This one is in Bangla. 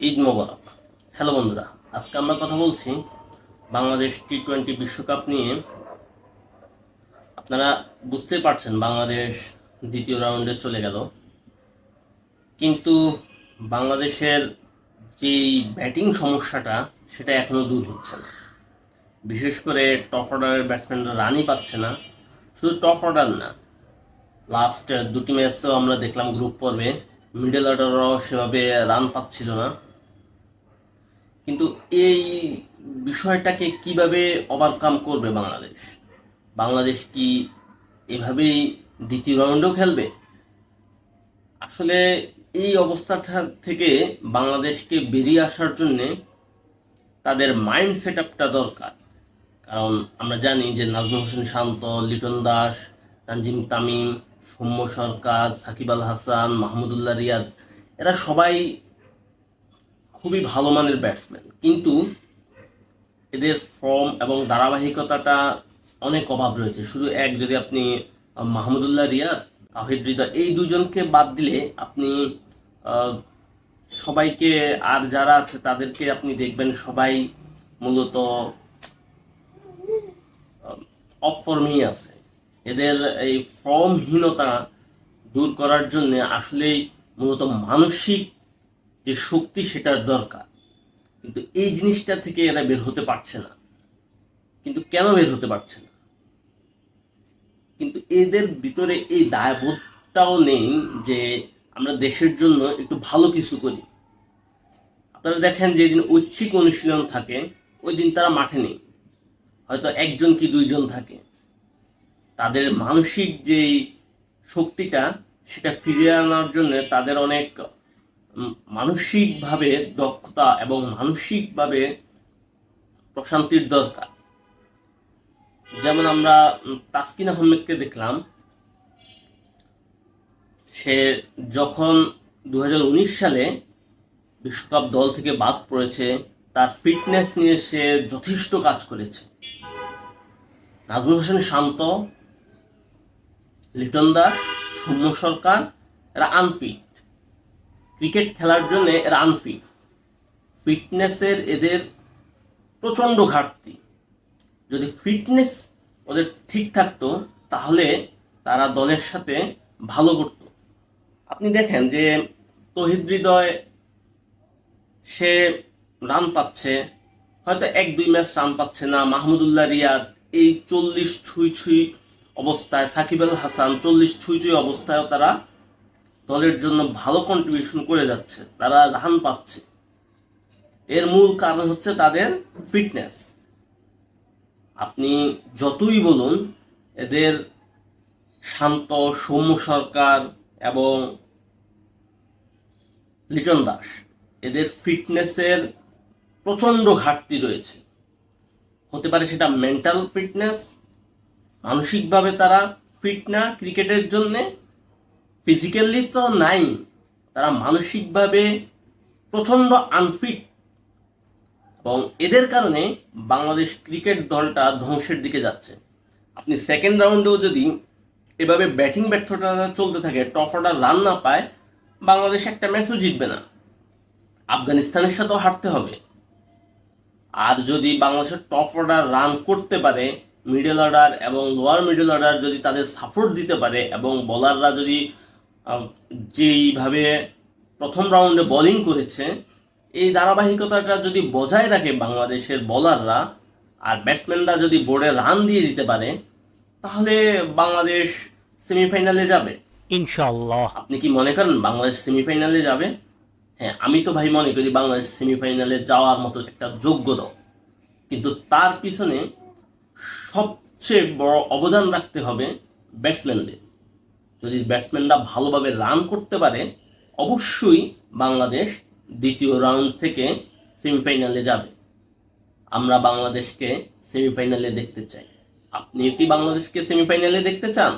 ঈদ মোবারক। হ্যালো বন্ধুরা, আজকে আমরা কথা বলছি বাংলাদেশ টি টোয়েন্টি বিশ্বকাপ নিয়ে। আপনারা বুঝতেই পারছেন বাংলাদেশ দ্বিতীয় রাউন্ডে চলে গেল। কিন্তু বাংলাদেশের যেই ব্যাটিং সমস্যাটা, সেটা এখনও দূর হচ্ছে না। বিশেষ করে টপ অর্ডারের ব্যাটসম্যানরা রানই পাচ্ছে না। শুধু টপ অর্ডার না, লাস্ট দুটি ম্যাচেও আমরা দেখলাম গ্রুপ পর্বে মিডল অর্ডারও সেভাবে রান পাচ্ছিল না। কিন্তু এই বিষয়টাকে কীভাবে ওভারকাম করবে বাংলাদেশ? বাংলাদেশ কি এভাবেই দ্বিতীয় রাউন্ডেও খেলবে? আসলে এই অবস্থাটা থেকে বাংলাদেশকে বেরিয়ে আসার জন্যে তাদের মাইন্ড সেট আপটা দরকার। কারণ আমরা জানি যে নাজমুল হোসেন শান্ত, লিটন দাস, তানজিম তামিম, সৌম্য সরকার, সাকিব আল হাসান, মাহমুদুল্লাহ রিয়াদ, এরা সবাই খুবই ভালো মানের ব্যাটসম্যান কিন্তু এদের ফর্ম এবং ধারাবাহিকতাটা অনেক অভাব রয়েছে। শুধু এক যদি আপনি মাহমুদুল্লাহ রিয়াদ, তাহিদ হৃদয় এই দুজনকে বাদ দিলে আপনি সবাইকে আর যারা আছে তাদেরকে আপনি দেখবেন সবাই মূলত অফ ফর্মেই আছে। এদের এই ফর্মহীনতা দূর করার জন্য আসলেই মূলত মানসিক যে শক্তি সেটার দরকার। কিন্তু এই জিনিসটা থেকে এরা বের হতে পারছে না। কিন্তু কেন বের হতে পারছে না? কিন্তু এদের ভিতরে এই দায়বোধটাও নেই যে আমরা দেশের জন্য একটু ভালো কিছু করি। আপনারা দেখেন যেদিন ঐচ্ছিক অনুশীলন থাকে ওই দিন তারা মাঠে নেই। হয়তো একজন কি দুইজন থাকে। তাদের মানসিক যেই শক্তিটা, সেটা ফিরিয়ে আনার জন্য তাদের অনেক মানসিকভাবে দক্ষতা এবং মানসিকভাবে প্রশান্তির দরকার। যেমন আমরা তাসকিন আহমেদকে দেখলাম, সে যখন দু হাজার উনিশ সালে বিশ্বকাপ দল থেকে বাদ পড়েছে, তার ফিটনেস নিয়ে সে যথেষ্ট কাজ করেছে। নাজমুল হোসেন শান্ত, লিটন দাস, সৌম্য সরকার, এরা আনফিট ক্রিকেট খেলার জন্য এরা আনফিট ফিটনেসের এদের প্রচণ্ড ঘাটতি। যদি ফিটনেস ওদের ঠিক থাকতো, তাহলে তারা দলের সাথে ভালো করত। আপনি দেখেন যে তহিদ হৃদয়, সে রান পাচ্ছে, হয়তো এক দুই ম্যাচ রান পাচ্ছে না, মাহমুদুল্লাহ রিয়াদ, এই চল্লিশ ছুঁই ছুঁই অবস্থায়, সাকিব আল হাসান চল্লিশ ছুঁই ছুঁই অবস্থায়ও তারা দলের জন্য ভালো কন্ট্রিবিউশন করে যাচ্ছে, তারা রান পাচ্ছে। এর মূল কারণ হচ্ছে তাদের ফিটনেস আপনি যতই বলুন, এদের শান্ত, সৌম্য সরকার এবং লিটন দাস, এদের ফিটনেসের প্রচণ্ড ঘাটতি রয়েছে। হতে পারে সেটা মেন্টাল ফিটনেস মানসিকভাবে তারা ফিট না ক্রিকেটের জন্যে ফিজিক্যালি তো নাই, তারা মানসিকভাবে প্রচণ্ড আনফিট এবং এদের কারণে বাংলাদেশ ক্রিকেট দলটা ধ্বংসের দিকে যাচ্ছে। আপনি সেকেন্ড রাউন্ডেও যদি এভাবে ব্যাটিং ব্যর্থতা চলতে থাকে টপ অর্ডার রান না পায়, বাংলাদেশ একটা ম্যাচও জিতবে না। আফগানিস্তানের সাথেও হারতে হবে। আর যদি বাংলাদেশের টপ অর্ডার রান করতে পারে মিডল অর্ডার এবং লোয়ার মিডল অর্ডার যদি তাদের সাপোর্ট দিতে পারে, এবং বলাররা যদি যেইভাবে প্রথম রাউন্ডে বোলিং করেছে এই ধারাবাহিকতাটা যদি বজায় রাখে বাংলাদেশের বোলাররা আর ব্যাটসম্যানরা যদি বোর্ডে রান দিয়ে দিতে পারে তাহলে বাংলাদেশ সেমিফাইনালে যাবে। ইনশাল্লাহ আপনি কি মনে করেন বাংলাদেশ সেমিফাইনালে যাবে? হ্যাঁ আমি তো ভাই মনে করি বাংলাদেশ সেমিফাইনালে যাওয়ার মতো একটা যোগ্যতা কিন্তু তার পিছনে সবচেয়ে বড় অবদান রাখতে হবে ব্যাটসম্যানদের যদি ব্যাটসম্যানরা ভালোভাবে রান করতে পারে, অবশ্যই বাংলাদেশ দ্বিতীয় রাউন্ড থেকে সেমিফাইনালে যাবে। আমরা বাংলাদেশকে সেমিফাইনালে দেখতে চাই। আপনি কি বাংলাদেশকে সেমিফাইনালে দেখতে চান?